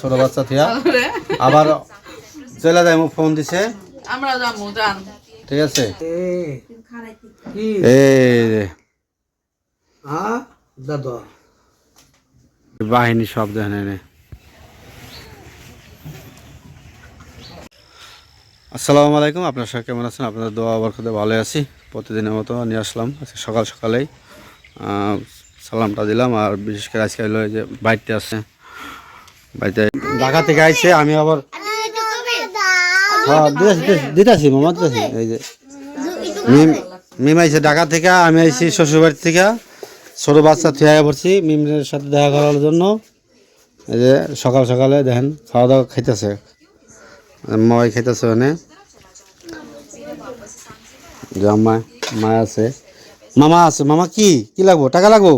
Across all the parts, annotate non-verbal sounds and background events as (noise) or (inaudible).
ছোট বাচ্চা থিয়া। আবার চলে যায় মোক ফোন দিছে। আমরা যাব যান। ঠিক আছে? হ্যাঁ বাহিনী সব দেখেন এনে আসসালামু আলাইকুম আপনার সবাই কেমন আছেন? আপনাদের দোয়া বরকতে ভালো আছি। প্রতিদিনের মতো নিয়ে আসলাম আজকে সকাল সকালেই। আহ, সালামটা দিলাম আর বিশেষ করে আজকে হলো যে বাড়িতে আছে। ঢাকা থেকে আমি আবার হ্যাঁ দিতেছি মামা, দিতেছি, এই যে। মিম মিম আইছে থেকে, আমি আইছি থেকে। ছোট বাচ্চা থিয়া পড়ছি, মিমের সাথে দেখা করার জন্য। এই যে, সকাল সকালে দেখেন, খাওয়া দাওয়া খাইতেছে। মাই খাইতেছে ওখানে। আম্মা, মা আছে। মামা আছে, মামা কি? কি লাগবো? টাকা লাগবো?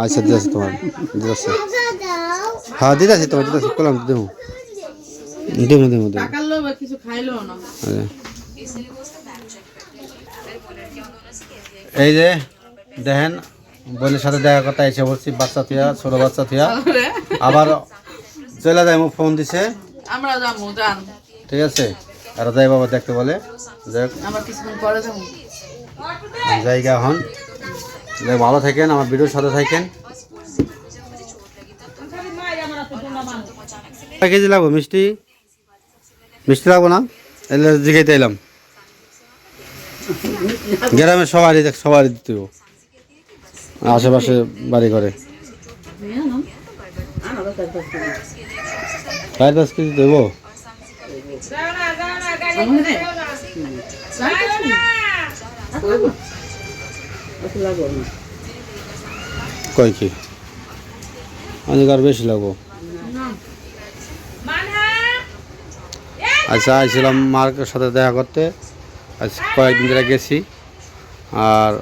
আচ্ছা দিতেছি তোমার, দিতেছি। হ্যাঁ দিতেছি তোমার দিতেছি কলাম দেবো। দেবো দেবো দেবো। টাকার লোভ কিছু খাইলো না। এই যে দেখেন বোনের সাথে দেখা কথা এসে বলছি বাচ্চা থিয়া ছোট বাচ্চা থিয়া। আবার চলে যায় মোক ফোন দিছে। আমরা যাব যান। ঠিক আছে? আর যাই বাবা দেখতে বলে। জায়গা হন। ভালো থাকেন আমার ভিডিওর সাথে থাকেন। কয় কেজি লাগবো? মিষ্টি? মিষ্টি লাগবো না? এলে জিগাইতে এলাম গ্রামে সবারই দেখ, সবারই দিতে। আশেপাশে বাড়ি করে চার পাঁচ কেজি দেবো কয় কি? অনেক আর বেশি লাগবো। আচ্ছা আইছিলাম মার সাথে দেখা করতে। আজ কয়েকদিন ধরে গেছি। আর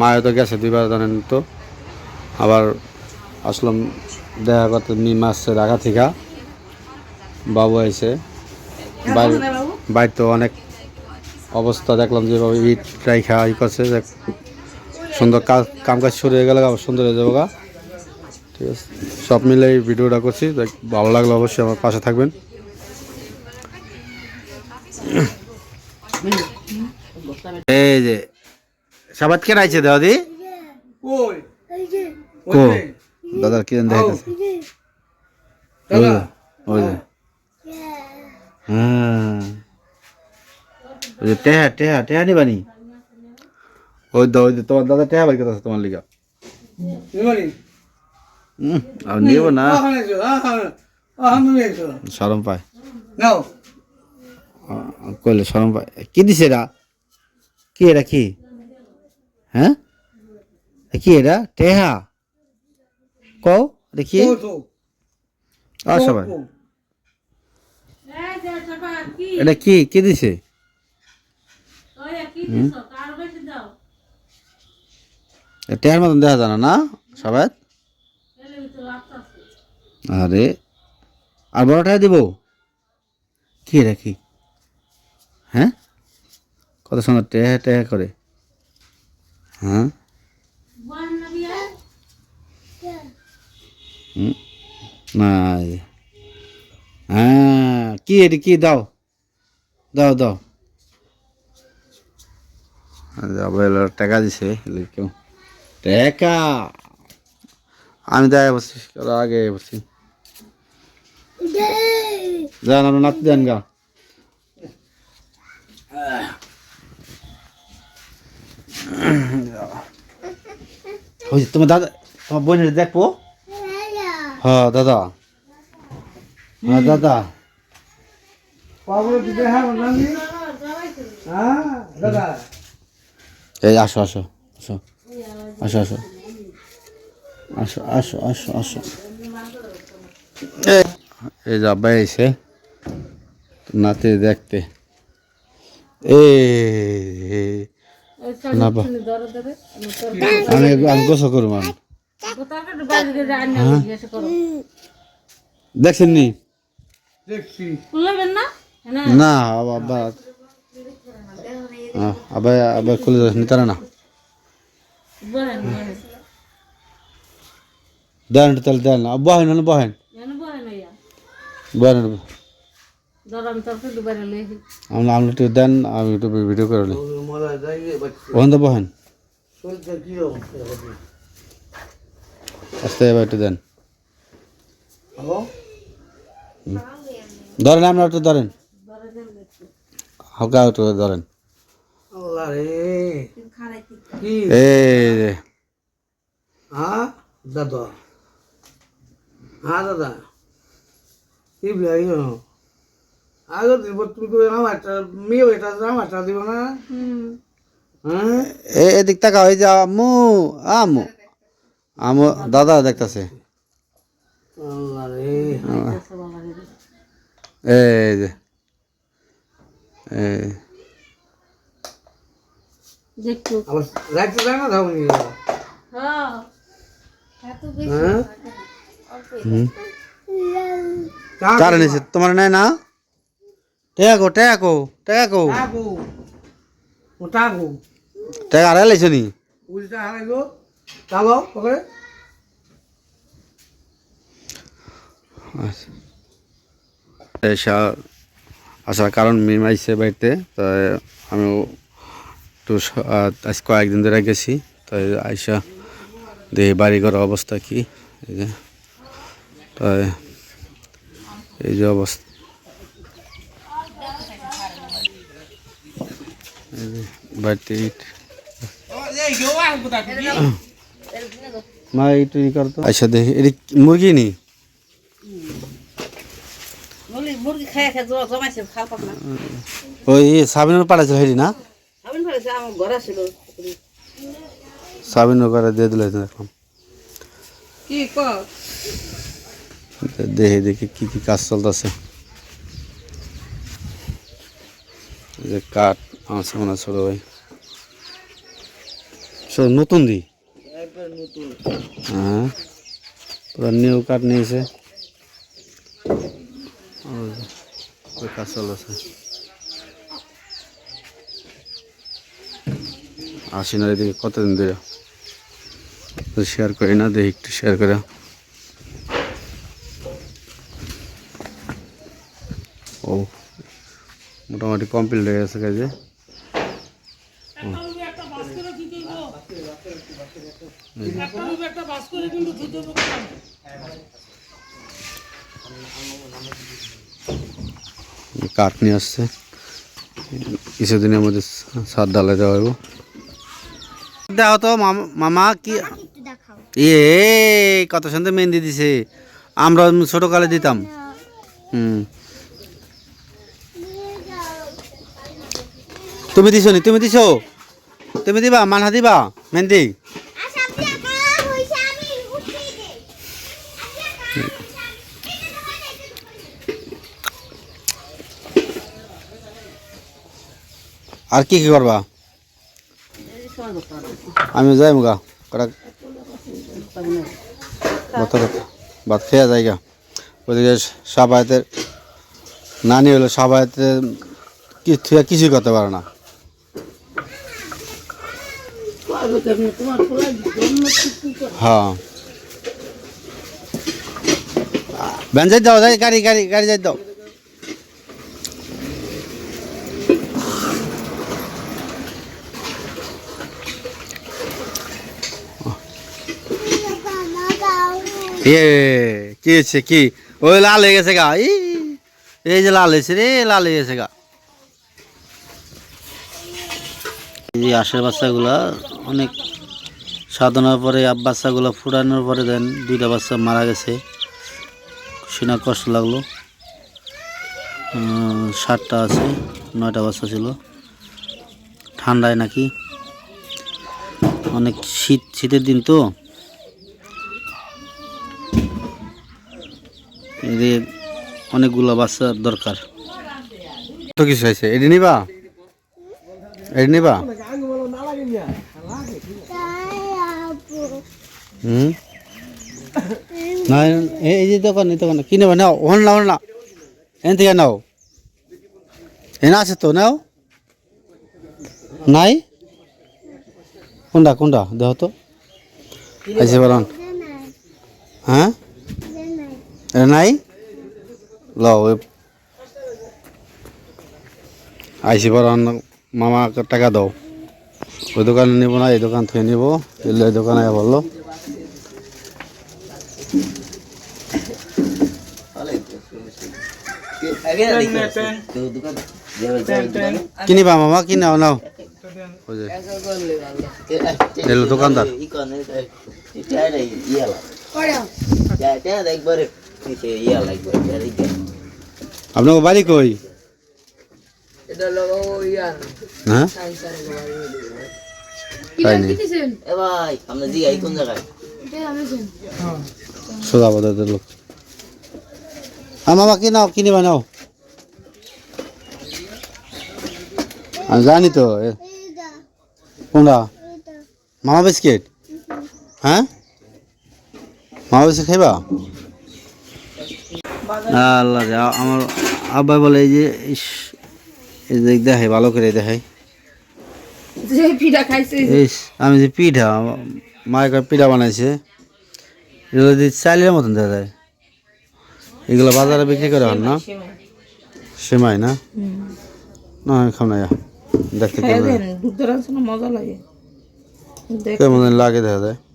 মায়ের তো গেছে দুইবার জানেন তো। আবার আসলাম দেখা করতে মিম আসছে ঢাকা থেকে। বাবু আইছে। বাড়ি বাড়িতে তো অনেক অবস্থা দেখলাম যেভাবে ইট রাইখা ই করছে। যে সুন্দর কাজ কাম কাজ শুরু হয়ে গেলে আবার সুন্দর হয়ে যাব গা। ঠিক আছে। সব মিলে এই ভিডিওটা করছি। দেখ ভালো লাগলে অবশ্যই আমার পাশে থাকবেন। এই যে সাবাত কেন আইছে দাদি কই? কো? দাদার কি দেখাইতেছে। ওই যে, ওই যে। হ্যাঁ। ওই যে টেহা টেহা টেহা নিবানি ওই দা ওই যে তোমার দাদা টেহা বাড়ি কথা তোমার লিগা। হুম, আর নিব না। সরম পায়। কইলে সরম পায়। কি দিছে এরা? কি এটা কি? হ্যাঁ? এ কি এটা টেহা? কও দেখি আর সবাই। এটা কি? কি দিছে? এ টেহার মতন দেখা জানা না সবাই? আরে আর বড়টাই দিব? কি কি? হ্যাঁ? কত সুন্দর টেহা টেহা করে। হ্যাঁ? না হ্যাঁ কি এটি কি? দাও। দাও দাও। টাকা দিছে কেউ। টাকা? আমি দেখা বসছি আগে বসছি যান আমরা নাচতে দেন গা। ওই তোমার দাদা, তোমার বোনের দেখব হ্যাঁ দাদা। হ্যাঁ দাদা। এই, আসো আসো আসো। আসো আসো। আসো আসো আসো আসো। এই- এই যে আব্বাই এসে নাতি দেখতে। আমি আমি গোসল করব আমি। দেখছেন নি? না? আবার আবার আবার আবার খুলে যাস নি। তারা না দেন তাহলে দেন না বহেন হলে বহেন লই আমরা আপনি একটু দেন আমি একটু ভিডিও করে নিই ওখান তো বহেন। আস্তে এবার একটু দেন। হ্যালো? ধরেন আপনার একটু ধরেন। হালকা একটু ধরেন। এই হ্যাঁ? দাদা। হ্যাঁ দাদা। কি বিলাই আগে দিব তুমি আমার মেয়ে এটা আমার দিব না। হ্যাঁ? এ এদিক তাকা ওই যে আম্মু আম্মু। আমু দাদা দেখতাছে। আল্লাহ রে। এই যে। আবার রাখতে যায় না ধাউনি হ্যাঁ। হ্যাঁ? হুম চা চার নিছে তোমার নাই না? টেকো টেকো টেকো টাকু আড়াই লাইছো নি? উল্টা হারাই চালো ওকে এসা আসার কারণ মিম আইসে বাড়িতে তাই আমি একটু আজ কয়েকদিন ধরে গেছি তাই আইসা দেখি বাড়ি ঘর অবস্থা কি এই যে। তাই এই যে অবস্থা। এই যে বাড়িতে ইট। মা একটু ই করতো আচ্ছা দেখি। এটি মুরগি নি? মুরগি মুরগি খায় খায় জমা জমাইছে খাল পাক না। ওই সাবিনের পাঠাইছিল হেরি না? আমি ফেলেছে আমার ঘর ছিল সাবিনের করে দিয়ে দিলে এখন কি ক দেখি দেখি কি কি কাজ চলতেছে। যে কাঠ আছে মনে ছোট ভাই। সব নতুন দি? হ্যাঁ। পুরো নিউ কাঠ নিয়েছে। কাজ চলতেছে। আসি না এদিকে কতদিন ধরে? শেয়ার করি না, দেখি একটু শেয়ার করে। মোটামুটি কমপ্লিট হয়ে গেছে কাজে। কাঠ নিয়ে আসছে। কিছুদিনের মধ্যে সার ডালে দেওয়া হইব। দেখো তো মামা- কি এ কত সুন্দর মেহেন্দি দিছে। আমরা ছোটকালে দিতাম। হুম। তুমি দিছো নি? তুমি দিছো? তুমি দিবা? মানহা দিবা? মেহেন্দি? আর কি কি করবা? আমি যাই মুগা কটা ভাত খেয়ে যাই গা। ওদিকে সাবায়তের নানি হলো সাবায়তে কিছু কিছুই করতে পারে না। হ্যাঁ। ভ্যান দাও গাড়ি গাড়ি গাড়ি যাই দাও। এ, কি হচ্ছে কি? ওই লাল হয়ে গেছে গা এই যে লাল হয়েছে রে, লাল হয়ে গেছে গা। এই আশের বাচ্চাগুলা অনেক সাধনার পরে বাচ্চাগুলো ফুটানোর পরে দেন, দুইটা বাচ্চা মারা গেছে। শুনে কষ্ট লাগল। সাতটা আছে, নয়টা বাচ্চা ছিল। ঠান্ডায় নাকি। অনেক শীত, শীতের দিন তো। এদের অনেকগুলো বাচ্চার দরকার। তো কিছু হয়েছে। এটি নিবা? এটি নিবা? হুম? না, এই এই যে দোকান, এই দোকান কি নেবা নাও, ওখানে নাও না এন থেকে নাও। এনে আছে তো, নাও। নাই? কোনটা কোনটা? দেহ তো। আছে বলুন। হ্যাঁ? নাই? লও আইসি অন্য মামাকে টাকা দাও। ওই দোকানে নেব না, এই দোকান থেকে নেব। এলে দোকানে বলল। কিনিবা মামা কিনাও নাও। যে। এলো দোকানদার। আপনার বাড়ি কই? হ্যাঁ? সোজা লোক। হ্যাঁ মামা কিনাও কিনিবা নাও আমি জানি তো কোনটা? মামা বিস্কিট? হ্যাঁ? মামা বিস্কিট খাইবা? আল্লাহ রে, আমার আব্বা বলে এই যে ইস এই যে দেখাই ভালো করে ইস আমি যে পিঠা মায়ের কাছে পিঠা বানাইছে এগুলো দিয়ে চালের মতন দেখা যায় এগুলো বাজারে বিক্রি করে হন না? সেমাই। না? না আমি খাম না ইয়া। দেখতে খাইয়া কেমন? দুধ রাখছে না মজা লাগে। দেখ কেমন লাগে দেখা যায়? (laughs)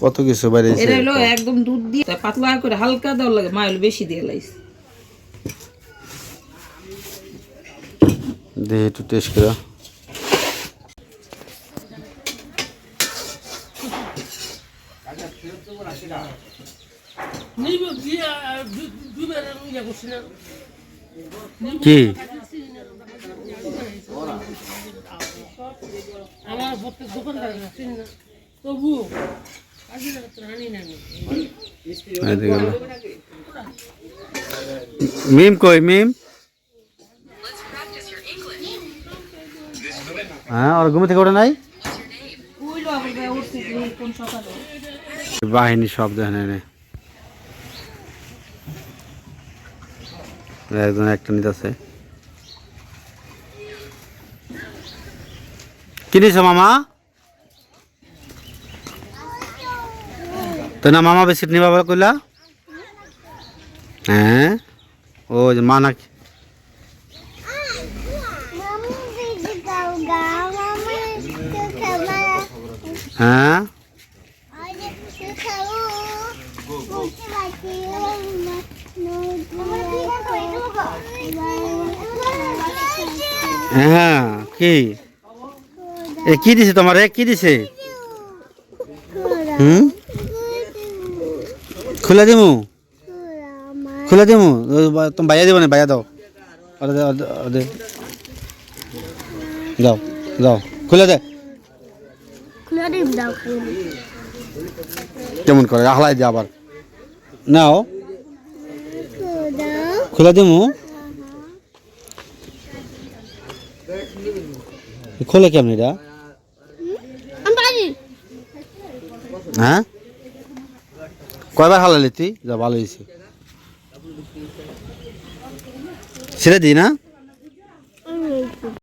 কত কিছু বাইরে এটা হলো একদম দুধ দিয়ে পাতলা করে হালকা দেওয়ার লাগে মা হলো বেশি দিয়ে লাইছে। দেখি একটু টেস্ট করে। কি। মিম কই মিম? হ্যাঁ ওর ঘুমে থেকে ওঠে নাই? বাহিনী শব্দ দেখেন একজন একটা নিতেছে। কিনিস মামা? তো না, মামা বিস্কিট নিবা বলে কইলা? হ্যাঁ? ও, যে মা নাকি? হ্যাঁ? হ্যাঁ কি? এ কি দিছে তোমার? এ কি দিছে? হুম? খুলে দিমু? খুলে দিমু? তুমি বাইয়া দিব না? বাইয়া দাও। দে। যাও যাও খুলে দে। কেমন করে? আহলাই দে আবার। নাও। খুলে দেবো? খোলে কেমন এটা? হ্যাঁ? কয়বার হালালি তুই? যা ভালো হয়েছে। ছেড়ে দিই না?